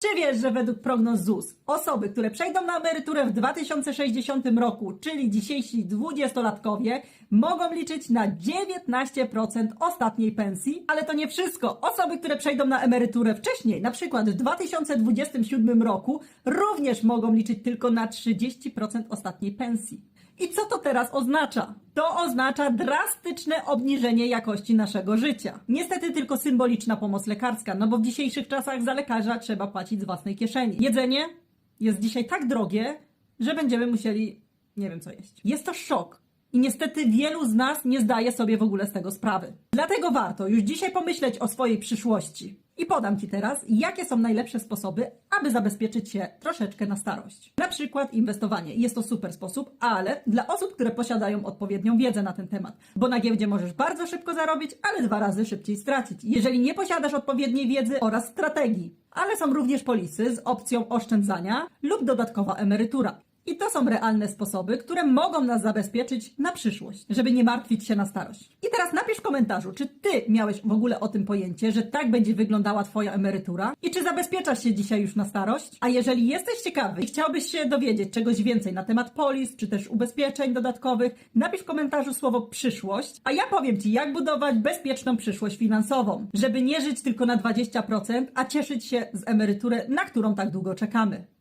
Czy wiesz, że według prognoz ZUS osoby, które przejdą na emeryturę w 2060 roku, czyli dzisiejsi dwudziestolatkowie, mogą liczyć na 19% ostatniej pensji? Ale to nie wszystko. Osoby, które przejdą na emeryturę wcześniej, na przykład w 2027 roku, również mogą liczyć tylko na 30% ostatniej pensji. I co to teraz oznacza? To oznacza drastyczne obniżenie jakości naszego życia. Niestety tylko symboliczna pomoc lekarska, no bo w dzisiejszych czasach za lekarza trzeba płacić z własnej kieszeni. Jedzenie jest dzisiaj tak drogie, że będziemy musieli nie wiem co jeść. Jest to szok. I niestety wielu z nas nie zdaje sobie w ogóle z tego sprawy. Dlatego warto już dzisiaj pomyśleć o swojej przyszłości. I podam Ci teraz, jakie są najlepsze sposoby, aby zabezpieczyć się troszeczkę na starość. Na przykład inwestowanie. Jest to super sposób, ale dla osób, które posiadają odpowiednią wiedzę na ten temat. Bo na giełdzie możesz bardzo szybko zarobić, ale dwa razy szybciej stracić. Jeżeli nie posiadasz odpowiedniej wiedzy oraz strategii. Ale są również polisy z opcją oszczędzania lub dodatkowa emerytura. I to są realne sposoby, które mogą nas zabezpieczyć na przyszłość, żeby nie martwić się na starość. I teraz napisz w komentarzu, czy ty miałeś w ogóle o tym pojęcie, że tak będzie wyglądała twoja emerytura i czy zabezpieczasz się dzisiaj już na starość? A jeżeli jesteś ciekawy i chciałbyś się dowiedzieć czegoś więcej na temat polis, czy też ubezpieczeń dodatkowych, napisz w komentarzu słowo przyszłość, a ja powiem ci, jak budować bezpieczną przyszłość finansową, żeby nie żyć tylko na 20%, a cieszyć się z emerytury, na którą tak długo czekamy.